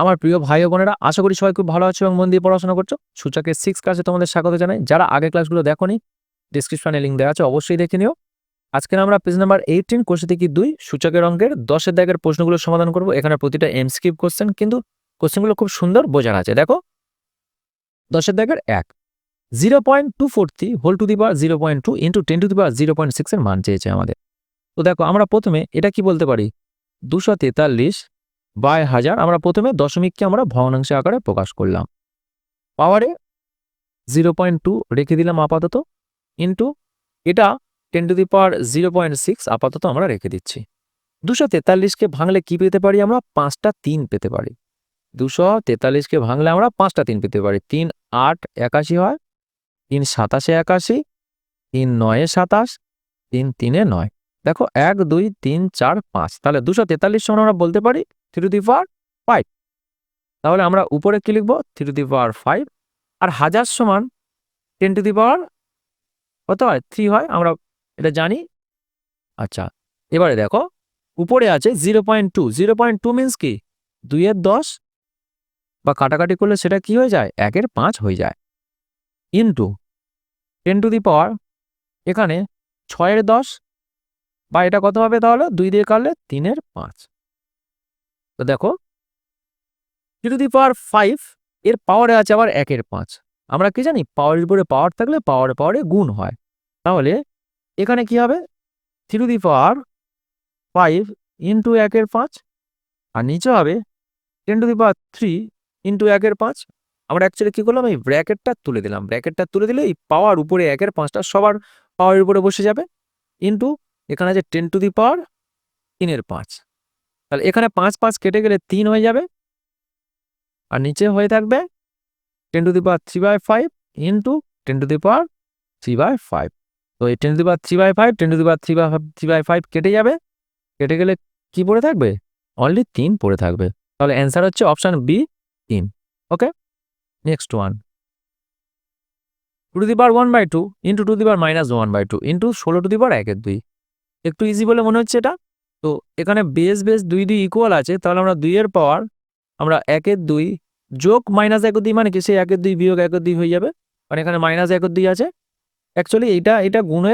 আমার প্রিয় ভাই বোনেরা, আশা করি সবাই খুব ভালো আছো এবং মন দিয়ে পড়াশোনা করছ। সূচকের সিক্স ক্লাসে তোমাদের স্বাগত জানাই। যারা আগে ক্লাসগুলো দেখোনি ডিসক্রিপশনে লিঙ্ক দেওয়া আছে, অবশ্যই দেখে নিও। আজকে আমরা পেজ নাম্বার এইটিন কোষে থেকে দুই, সূচকের অঙ্কের দশের দাগের প্রশ্নগুলো সমাধান করব। এখানে প্রতিটা এমস্কিপ কোশ্চেন কিন্তু কোশ্চেনগুলো খুব সুন্দর বোঝার আছে। দেখো, দশের দাগের এক zero point two four three whole to the power zero point two into ten to the power zero point সিক্সের মান চেয়েছে আমাদের। তো দেখো, আমরা প্রথমে এটা কি বলতে পারি? দুশো তেতাল্লিশ বাই হাজার আমরা প্রথমে দশমিককে আমরা ভগ্নাংশ আকারে প্রকাশ করলাম। পাওয়ারে জিরো পয়েন্ট টু রেখে দিলাম আপাতত। ইন্টু এটা ten to the power zero point six আপাতত আমরা রেখে দিচ্ছি। দুশো তেতাল্লিশকে ভাঙলে কি পেতে পারি আমরা? পাঁচটা তিন পেতে পারি। দুশো তেতাল্লিশকে ভাঙলে আমরা পাঁচটা তিন পেতে পারি। তিন আট একাশি হয়, তিন সাতাশে একাশি, তিন নয়ে সাতাশ, তিন তিনে নয়। দেখো এক, দুই, তিন, চার, পাঁচ। তাহলে দুশো তেতাল্লিশ সমান আমরা বলতে পারি three to the power five তাহলে আমরা উপরে কি লিখব? Three to the power five আর হাজার সমান টেন টু দি পাওয়ার কত হয়? থ্রি হয়। আমরা এটা জানি। আচ্ছা এবারে দেখো, উপরে আছে zero point two zero point two means কি? দুইয়ের দশ বা কাটাকাটি করলে সেটা কি হয়ে যায়? একের পাঁচ হয়ে যায়। Into ten to the power এখানে ছয়ের দশ বা এটা কত হবে তাহলে? দুই দিয়ে কাটলে তিনের পাঁচ। তো দেখো two to the power five এর পাওয়ারে আছে আবার একের পাঁচ। আমরা কি জানি? পাওয়ারের উপরে পাওয়ার থাকলে পাওয়ারে পাওয়ারে গুণ হয়। তাহলে এখানে কি হবে? Three to the power five into একের পাঁচ, আর নিচে হবে ten to the power three into একের পাঁচ। আমরা অ্যাকচুয়ালি কী করলাম? এই ব্র্যাকেটটা তুলে দিলাম। ব্র্যাকেটটা তুলে দিলে এই পাওয়ার উপরে একের পাঁচটা সবার পাওয়ারের উপরে বসে যাবে। ইন্টু এখানে আছে টেন টু দি পাওয়ার তিনের পাঁচ। তাহলে এখানে পাঁচ পাঁচ কেটে গেলে তিন হয়ে যাবে। আর নিচে হয়ে থাকবে ten to the power three by five into ten to the power three by five তো এই ten to the power three by five ten to the power three by three by five কেটে যাবে। কেটে গেলে কি পড়ে থাকবে? Only তিন পড়ে থাকবে। তাহলে অ্যান্সার হচ্ছে অপশান বি তিন। Okay next one to the power one by two into two the power minus one by two into ষোলো টু দি পাওয়ার একের দুই। একটু ইজি বলে মনে হচ্ছে এটা? তো এখানে বেস বেস দুই দুই ইকুয়াল আছে, তাহলে আমরা দুইয়ের পাওয়ার আমরা একের দুই যোগ মাইনাস একের দুই মানে কি? সেই একের দুই বিয়োগ একের দুই হয়ে যাবে। মানে এখানে মাইনাস একের দুই আছে। অ্যাকচুয়ালি এইটা এটা গুণ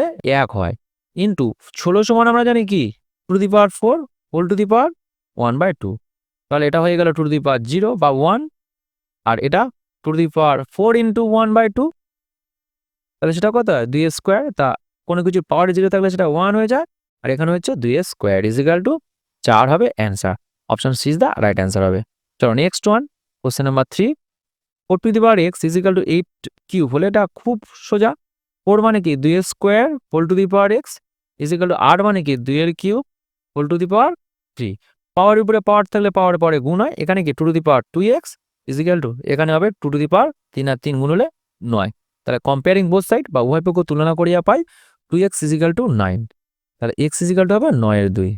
এক হয়। ইন্টু ষোলো সমান আমরা জানি কি? To the power four whole to the power one by two তাহলে এটা হয়ে গেল টু দি পাওয়ার জিরো বা ওয়ান আর এটা to the power four into one by two তাহলে সেটা কত হয়? দুই স্কোয়ার তা কোনো কিছু পাওয়ার জিরো থাকলে সেটা ওয়ান হয়ে যায়। আর এখানে হচ্ছে দুই স্কোয়ার ইজিক্যাল টু চার হবে answer option C is the right answer হবে। চলো next one question number three four to the power X is equal to eight cube হলে এটা খুব সোজা। ফোর মানে কি? দুই square whole to the power X is equal to আট মানে কি? দুইয়ের cube whole to the power three power উপরে পাওয়ার থাকলে পাওয়ার পরে গুণ হয়। এখানে কি? Two to the power two X is equal two এখানে হবে টু টু দি পাওয়ার তিন আর তিন গুণ হলে নয়। তাহলে কম্পেয়ারিং বোথ সাইড বা উভয় পক্ষ তুলনা করিয়া পাই two X is equal to nine তাহলে এক্স ইজিক্যাল টু হবে নয়ের দুই।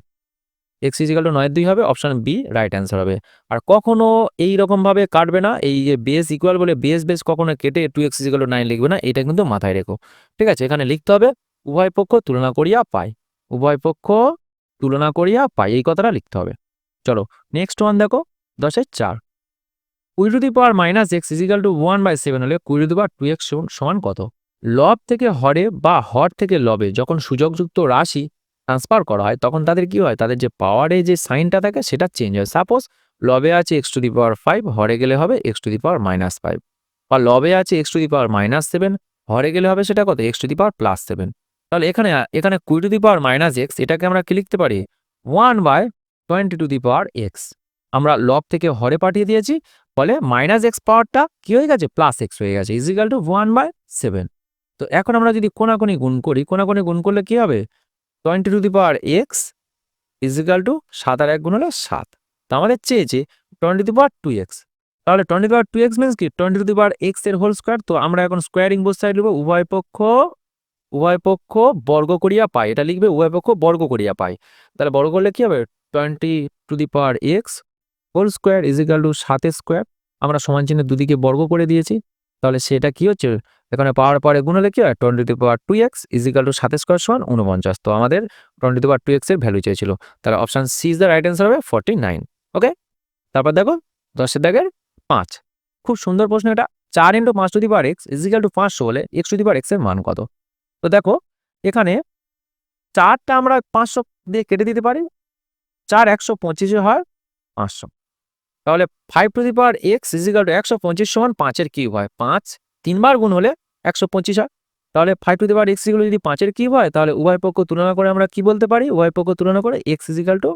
এক্স ইজিক্যাল টু নয়ের দুই হবে অপশান বি রাইট অ্যান্সার হবে। আর কখনো এই রকমভাবে কাটবে না, এই যে বেস ইকুয়াল বলে বেস বেস কখনো কেটে two X is equal to nine লিখবে না, এটা কিন্তু মাথায় রেখো। ঠিক আছে, এখানে লিখতে হবে, উভয় পক্ষ তুলনা করিয়া পাই উভয় পক্ষ তুলনা করিয়া পাই এই কথাটা লিখতে হবে। চলো নেক্সট ওয়ান দেখো দশের চার। কুড়ি to the power minus X is equal to one by seven হলে টু পাওয়ার টু এক্স সমান কত? লব থেকে হরে বা হর থেকে লবে, যখন সুযোগযুক্ত রাশি ট্রান্সফার করা হয়, তখন তাদের কি হয়? তাদের যে পাওয়ারে যে সাইনটা থাকে, সেটা চেঞ্জ হয়। সাপোজ লবে আছে X to the power five হরে গেলে হবে X to the power minus five বা লবে আছে X to the power minus seven হরে গেলে হবে সেটা কত? X to the power plus seven তাহলে এখানে এখানে কুড়ি to the power minus X এটাকে আমরা কি লিখতে পারি? One by twenty to the power X আমরা লব থেকে হরে পাঠিয়ে দিয়েছি, ফলে মাইনাস এক্স পাওয়ারটা কি হয়ে গেছে? প্লাস এক্স হয়ে গেছে is equal to one by seven তো এখন আমরা যদি কোনাকুনি গুণ করি, কোনাকুনি গুণ করলে কি হবে? Twenty to the power X is equal to সাত আর এক গুণ হলো সাত। তো আমাদের চেয়েছে twenty to power two X তাহলে twenty power two X means কি? টোয়েন্টি টু দি পাওয়ার এক্সের হোল স্কোয়ার তো আমরা এখন স্কোয়ারিং বোথ সাইড লিখব, উভয় পক্ষ উভয় পক্ষ বর্গ করিয়া পাই। এটা লিখবে উভয় পক্ষ বর্গ করিয়া পাই। তাহলে বর্গ করলে কি হবে? Twenty to the power X whole square is equal to সাতের স্কোয়ার আমরা সমান চিহ্নের দুদিকে বর্গ করে দিয়েছি। তাহলে সেটা কি হচ্ছে? এখানে পাওয়ার পরে গুণ হলে কি হয়? Twenty to power two X is equal to সাতের স্কোয়ার সমান উনপঞ্চাশ তো আমাদের টোয়েন্টি টু পাওয়ার টু এক্সের ভ্যালু চেয়েছিল। তাহলে option C is the right answer হবে ফর্টি নাইন ওকে তারপর দেখো দশের দাগের পাঁচ। খুব সুন্দর প্রশ্ন এটা। চার ইন্টু পাঁচ to the power X is equal to পাঁচশো হলে এক্স টু দি পাওয়ার এক্সের মান কত? তো দেখো, এখানে চারটা আমরা পাঁচশো দিয়ে কেটে দিতে পারি। চার একশো পঁচিশে হয় পাঁচশো। তাহলে five to the power X is equal to একশো পঁচিশ সমান পাঁচের কিউব হয়। পাঁচ তিনবার গুণ হলে একশো পঁচিশ হয়। তাহলে five to the power X is equal যদি পাঁচের কিউব হয়, তাহলে উভয় পক্ষ তুলনা করে আমরা কি বলতে পারি? উভয় পক্ষ তুলনা করে এক্স ইজিক্যাল টু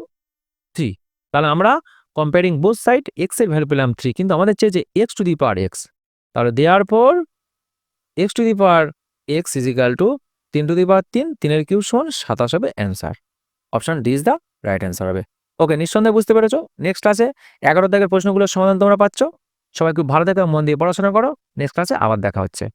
থ্রি তাহলে আমরা কম্পেয়ারিং বোথ সাইড এক্সের ভ্যালু পেলাম থ্রি কিন্তু আমাদের চেয়ে যে X to the power X তাহলে দেওয়ার পর X to the power X is equal to তিন টু দি পাওয়ার তিন, তিনের কিউব সমান সাতাশ হবে answer option D is the right answer হবে। ওকে নিঃসন্দেহে বুঝতে পেরেছ? নেক্সট ক্লাসে এগারো দাগের প্রশ্নগুলোর সমাধান তোমরা পাচ্ছ। সবাই খুব ভালো থেকে, মন দিয়ে পড়াশোনা করো। নেক্সট ক্লাসে আবার দেখা হচ্ছে।